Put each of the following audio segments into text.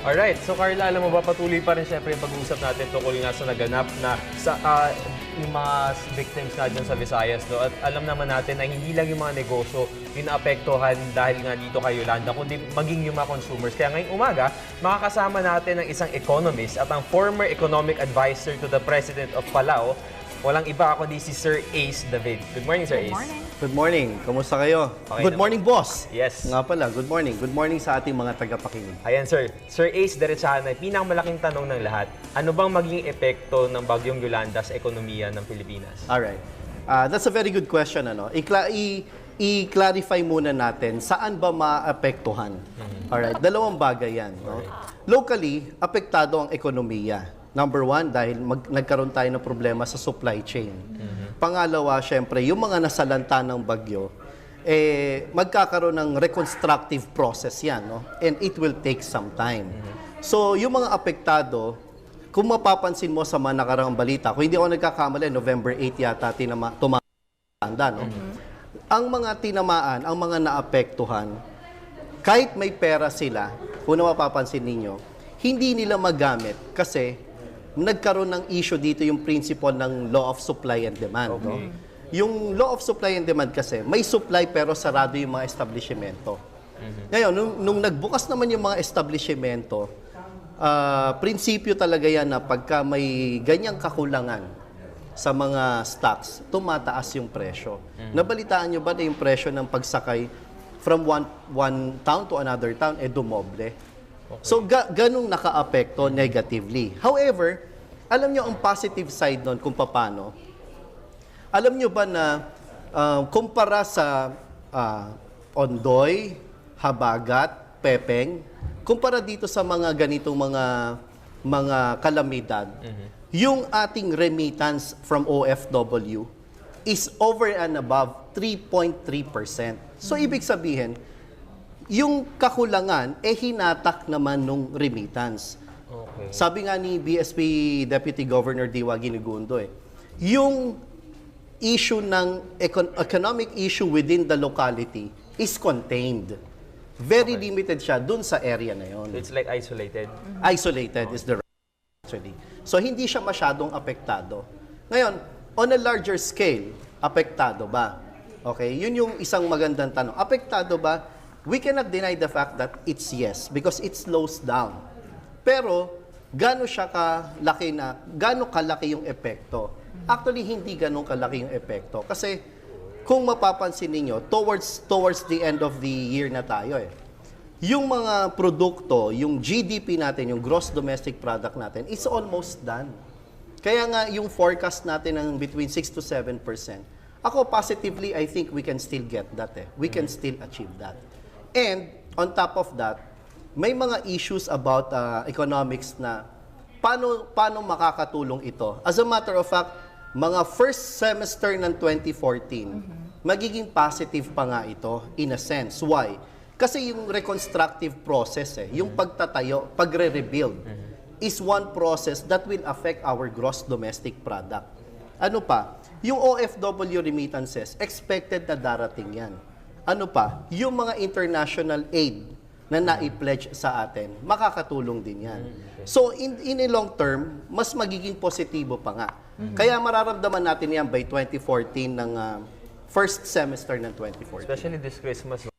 Alright, so Carla, alam mo ba, patuloy pa rin syempre yung pag-uusap natin tungkol nga sa naganap na sa ah, yung mga victims na dyan sa Visayas. No? At alam naman natin na hindi lang yung mga negosyo yung naapektuhan dahil nga dito kay Yolanda, kundi maging yung mga consumers. Kaya ngayong umaga, makakasama natin ang isang economist at ang former economic advisor to the President of Palau. Walang iba ako di si Sir Ace David. Good morning, Sir Ace. Good morning. Good morning. Kamusta kayo? Okay good naman. morning, boss. Yes. Nga pala, good morning. Good morning sa ating mga tagapakinig. Ayan, sir. Sir Ace, diretsahan na, pinakamalaking tanong ng lahat, ano bang maging epekto ng bagyong Yolanda sa ekonomiya ng Pilipinas? Alright. Uh, that's a very good question. Ano? Ikla- i- I-clarify muna natin saan ba maapektuhan. Alright, dalawang bagay yan. No? Locally, apektado ang ekonomiya. Number one, dahil mag- nagkaroon tayo ng problema sa supply chain. Pangalawa, syempre, yung mga nasalanta ng bagyo, eh, magkakaroon ng reconstructive process yan. No? And it will take some time. So, yung mga apektado, kung mapapansin mo sa mga nakaraang balita, kung hindi ako nagkakamali, November 8 yata tinama, tumanda, no? Ang mga tinamaan, ang mga naapektuhan, kahit may pera sila, kung mapapansin ninyo, hindi nila magamit kasi nagkaroon ng issue dito yung principle ng law of supply and demand. No? Yung law of supply and demand kasi, may supply pero sarado yung mga establishmento. Ngayon, nung, nung nagbukas naman yung mga establishmento, ah, prinsipyo talaga yan na pagka may ganyang kakulangan sa mga stocks, tumataas yung presyo. Nabalitaan nyo ba na yung presyo ng pagsakay from one, one town to another town, eh dumoble? So, ga- ganong naka-apekto negatively. However, alam nyo ang positive side nun kung paano, alam nyo ba na uh, kumpara sa ah, Ondoy, Habagat, Pepeng, kumpara dito sa mga ganitong mga mga kalamidad, yung ating remittance from OFW is over and above 3.3%. So ibig sabihin, yung kakulangan eh hinatak naman nung remittance. Okay. Sabi nga ni BSP Deputy Governor Diwa Ginigundo eh, yung issue ng econ- economic issue within the locality is contained. Very limited siya dun sa area na yon. It's like isolated. Isolated is the right actually. So hindi siya masyadong apektado. Ngayon, on a larger scale, apektado ba? Okay, yun yung isang magandang tanong. Apektado ba? We cannot deny the fact that it's yes because it slows down. Pero gaano siya kalaki na, gaano kalaki yung epekto? Actually, hindi ganun kalaki yung epekto. Kasi kung mapapansin ninyo, towards, towards the end of the year na tayo eh, yung mga produkto, yung GDP natin, yung gross domestic product natin, it's almost done. Kaya nga yung forecast natin ng between 6 to 7%, ako positively, I think we can still get that eh. We can still achieve that. And on top of that, may mga issues about uh, economics na paano, paano makakatulong ito. As a matter of fact, mga first semester ng 2014, magiging positive pa nga ito in a sense. Why? Kasi yung reconstructive process, eh, yung pagtatayo, pagre-rebuild, is one process that will affect our gross domestic product. Ano pa? Yung OFW remittances, expected na darating yan. Ano pa? Yung mga international aid na nai-pledge sa atin, makakatulong din yan. So, in, in a long term, mas magiging positibo pa nga. Kaya mararamdaman natin yan by 2014 ng ah, first semester ng 2014. Especially this Christmas,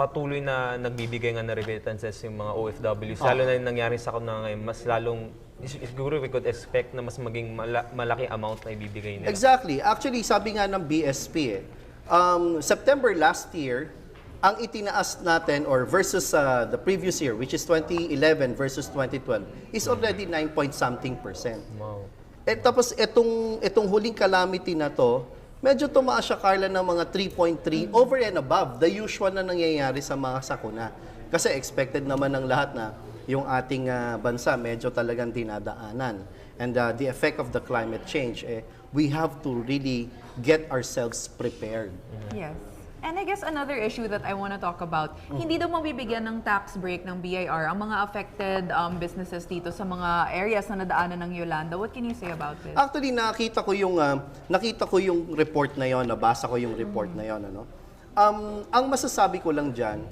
patuloy na nagbibigay nga ng remittances yung mga OFWs. Lalo na yung nangyari sa kanila ngayon, mas lalong, siguro we could expect na mas maging mala- malaki amount na ibibigay nila. Exactly. Actually, sabi nga ng BSP, eh, um, September last year, ang itinaas natin or versus uh, the previous year, which is 2011 versus 2012, is already 9 point something percent. Wow. Eh, tapos itong, itong huling calamity na to, medyo tumaas siya, Carla, ng mga 3.3 over and above the usual na nangyayari sa mga sakuna. Kasi expected naman ng lahat na yung ating ah, bansa medyo talagang dinadaanan. And ah, the effect of the climate change, eh, we have to really get ourselves prepared. Yes. And I guess another issue that I want to talk about, hindi daw mabibigyan ng tax break ng BIR ang mga affected um, businesses dito sa mga areas na nadaanan ng Yolanda. What can you say about this? Actually, nakita ko yung ah, nakita ko yung report na yon, nabasa ko yung report na yon, ano. Um, ang masasabi ko lang diyan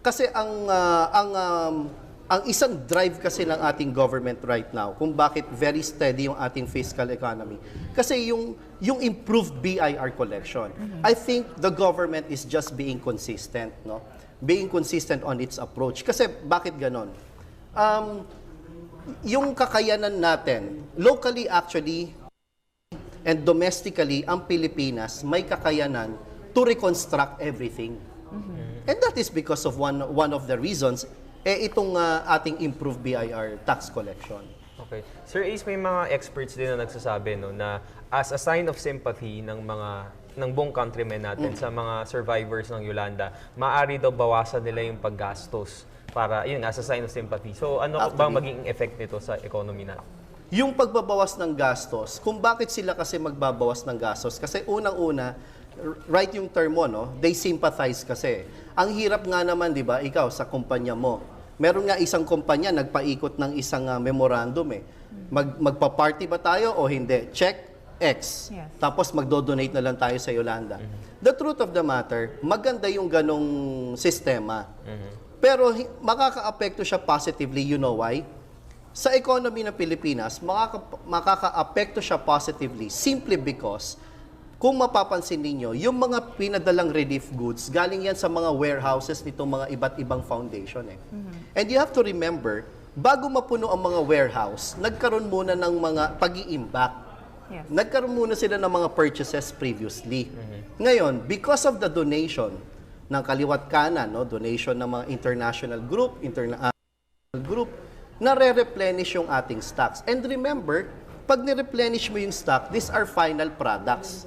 kasi ang ah, ang um, ang isang drive kasi ng ating government right now kung bakit very steady yung ating fiscal economy kasi yung yung improved BIR collection. I think the government is just being consistent, no? Being consistent on its approach. Kasi bakit ganon? Um, yung kakayanan natin, locally actually and domestically, ang Pilipinas may kakayanan to reconstruct everything. And that is because of one one of the reasons eh itong ah, ating improved BIR tax collection. Okay. Sir Ace, may mga experts din na nagsasabi no, na as a sign of sympathy ng mga ng buong countrymen natin sa mga survivors ng Yolanda, maaari daw bawasan nila yung paggastos para, yun, as a sign of sympathy. So, ano bang Actually- magiging effect nito sa economy natin? Yung pagbabawas ng gastos, kung bakit sila kasi magbabawas ng gastos? Kasi unang-una, right yung term mo, no? They sympathize kasi. Ang hirap nga naman, di ba, ikaw sa kumpanya mo. Meron nga isang kumpanya, nagpaikot ng isang ah, memorandum eh. Mag, magpa-party ba tayo o hindi? Check, X. Yes. Tapos magdo-donate na lang tayo sa Yolanda. The truth of the matter, maganda yung ganong sistema. Pero hi- makaka-apekto siya positively, you know why? Sa economy ng Pilipinas, makaka- makaka-apekto siya positively simply because kung mapapansin ninyo, yung mga pinadalang relief goods, galing yan sa mga warehouses nitong mga iba't ibang foundation. Eh. And you have to remember, bago mapuno ang mga warehouse, nagkaroon muna ng mga pag-iimbak. Yes. Nagkaroon muna sila ng mga purchases previously. Ngayon, because of the donation ng kaliwat kanan, no, donation ng mga international group, ah, group, nare-replenish yung ating stocks. And remember, pag ni-replenish mo yung stock, these are final products.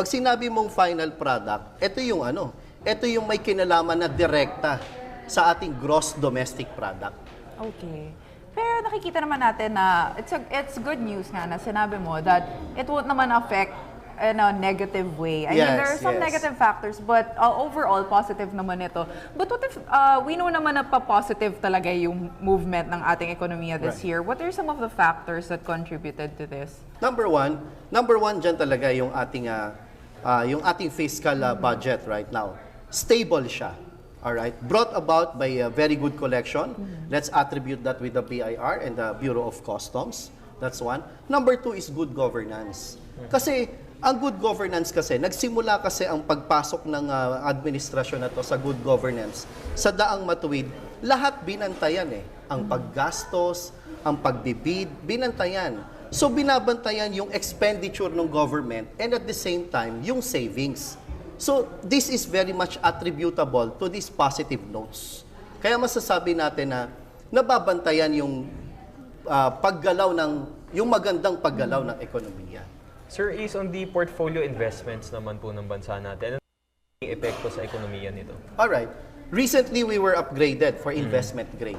Pag sinabi mong final product, ito yung ano, ito yung may kinalaman na direkta sa ating gross domestic product. Okay. Pero nakikita naman natin na it's, a, it's good news nga na sinabi mo that it won't naman affect in a negative way. I mean, Yes, there are some yes. negative factors, but uh, overall, positive naman ito. But what if, uh, we know naman na pa-positive talaga yung movement ng ating ekonomiya this Right. year. What are some of the factors that contributed to this? Number one, number one dyan talaga yung ating, ah, ah, yung ating fiscal ah, budget right now. Stable siya. All right? Brought about by a very good collection. Let's attribute that with the BIR and the Bureau of Customs. That's one. Number two is good governance. Kasi ang good governance kasi, nagsimula kasi ang pagpasok ng ah, administrasyon na to sa good governance sa daang matuwid, lahat binantayan eh. Ang paggastos, ang pagbibid, binantayan. So binabantayan yung expenditure ng government and at the same time, yung savings. So this is very much attributable to these positive notes. Kaya masasabi natin na nababantayan yung ah, paggalaw ng yung magandang paggalaw ng ekonomiya. Sir Ace, on the portfolio investments naman po ng bansa natin, ano yung epekto sa ekonomiya nito? Alright. Recently, we were upgraded for investment grade.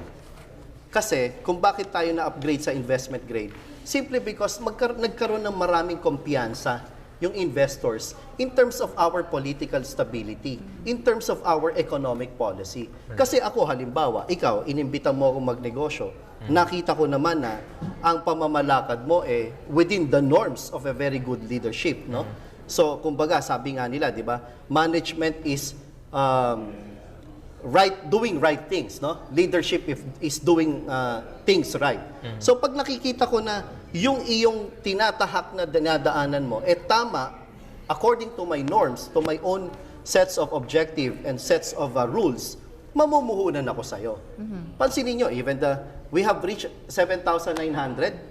Kasi, kung bakit tayo na-upgrade sa investment grade, simply because magkar- nagkaroon ng maraming kumpiyansa yung investors in terms of our political stability, in terms of our economic policy. Kasi ako, halimbawa, ikaw, inimbita mo akong magnegosyo, nakita ko naman na ang pamamalakad mo eh within the norms of a very good leadership, no? So, kumbaga, sabi nga nila, di ba, management is um, right doing right things no? Leadership if, is doing uh, things right. So pag nakikita ko na yung iyong tinatahak na dinadaanan mo eh tama according to my norms to my own sets of objective and sets of uh, rules mamumuhunan ako sa iyo pansinin niyo even the we have reached 7,900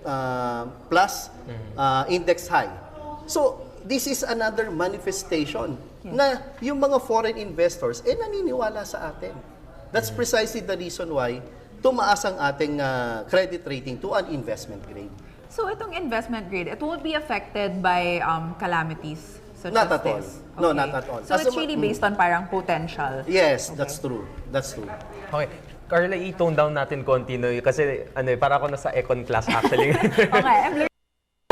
uh, plus uh, index high. So this is another manifestation na yung mga foreign investors eh naniniwala sa atin. That's precisely the reason why tumaas ang ating ah, credit rating to an investment grade. So itong investment grade, it won't be affected by um, calamities such Not as at all. this? No, not at all. So As it's really based on parang potential. Yes, that's true. That's true. Okay. Carla, i-tone down natin konti no, kasi ano, eh, para ako nasa econ class actually. Okay, I'm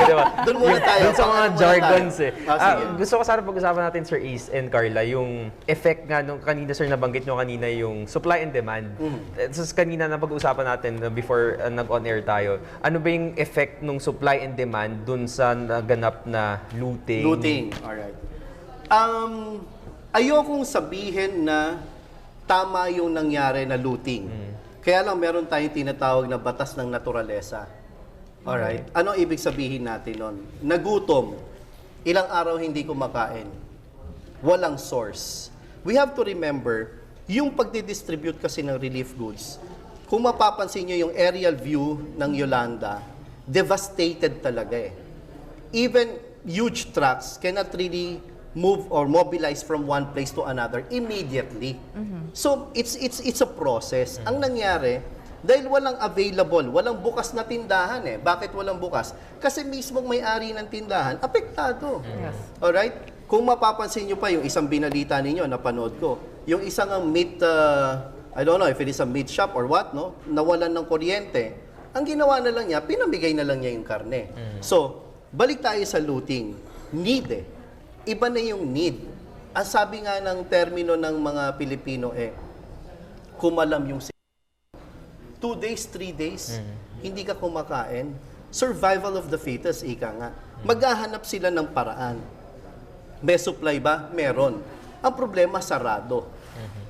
learning. diba? Doon muna tayo. Doon sa mga jargons eh. Ah, Ah, gusto ko sana pag-usapan natin, Sir Ace and Carla, yung effect nga nung kanina, Sir, nabanggit nyo kanina yung supply and demand. Mm. So, kanina na pag-usapan natin uh, before uh, nag-on-air tayo, ano ba yung effect nung supply and demand dun sa naganap na looting? Looting. Alright. Um, ayokong sabihin na tama yung nangyari na looting. Kaya lang meron tayong tinatawag na batas ng naturalesa. Alright? Ano ibig sabihin natin nun? Nagutom, ilang araw hindi kumakain, walang source. We have to remember, yung pagdidistribute kasi ng relief goods, kung mapapansin nyo yung aerial view ng Yolanda, devastated talaga eh. Even huge trucks cannot really move or mobilize from one place to another immediately. So it's it's it's a process. Ang nangyari, dahil walang available, walang bukas na tindahan eh. Bakit walang bukas? Kasi mismong may-ari ng tindahan, apektado. Yes. Alright? Kung mapapansin nyo pa yung isang binalita ninyo, napanood ko, yung isang ang meat, uh, I don't know if it is a meat shop or what, no? Nawalan ng kuryente. Ang ginawa na lang niya, pinamigay na lang niya yung karne. So, balik tayo sa looting. Need eh. Iba na yung need. Ang sabi nga ng termino ng mga Pilipino eh, kumalam yung two days, three days, hindi ka kumakain. Survival of the fittest, ika nga. Maghahanap sila ng paraan. May supply ba? Meron. Ang problema, sarado.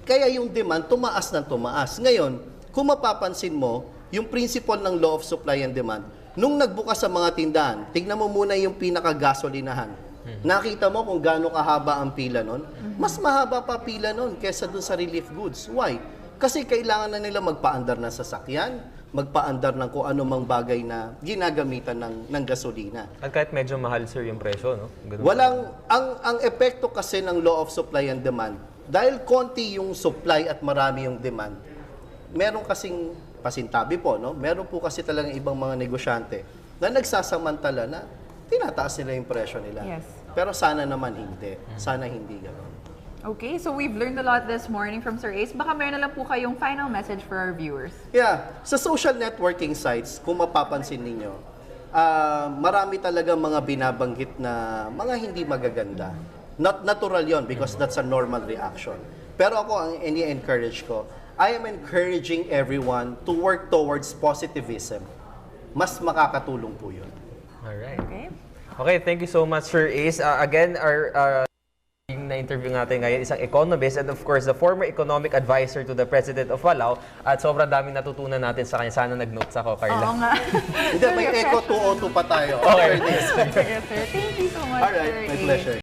Kaya yung demand, tumaas ng tumaas. Ngayon, kung mapapansin mo, yung principle ng law of supply and demand, nung nagbukas sa mga tindahan, tignan mo muna yung pinaka-gasolinahan. Nakita mo kung gaano kahaba ang pila nun? Mas mahaba pa pila nun kesa dun sa relief goods. Why? Kasi kailangan na nila magpaandar ng sasakyan, magpaandar ng kung ano mang bagay na ginagamitan ng, ng gasolina. At kahit medyo mahal, sir, yung presyo, no? Ganun. Walang ang ang epekto kasi ng law of supply and demand. Dahil konti yung supply at marami yung demand. Meron kasing pasintabi po, no? Meron po kasi talagang ibang mga negosyante na nagsasamantala na tinataas nila yung presyo nila. Yes. Pero sana naman hindi. Sana hindi ganoon. Okay, so we've learned a lot this morning from Sir Ace. Baka meron na lang po kayong final message for our viewers. Yeah, sa social networking sites, kung mapapansin ninyo, ah, marami talaga mga binabanggit na mga hindi magaganda. Not natural yon because that's a normal reaction. Pero ako, ang ini-encourage ko, I am encouraging everyone to work towards positivism. Mas makakatulong po yun. Alright. Okay? Okay, thank you so much, Sir Ace. Uh, again, our uh, na-interview natin ngayon, isang economist and of course, the former economic advisor to the President of Palau. At sobrang daming natutunan natin sa kanya. Sana nag-notes ako, Oo Carla. nga. Hindi, may Eco 202 pa tayo. Okay. Thank you so much, Alright, my pleasure.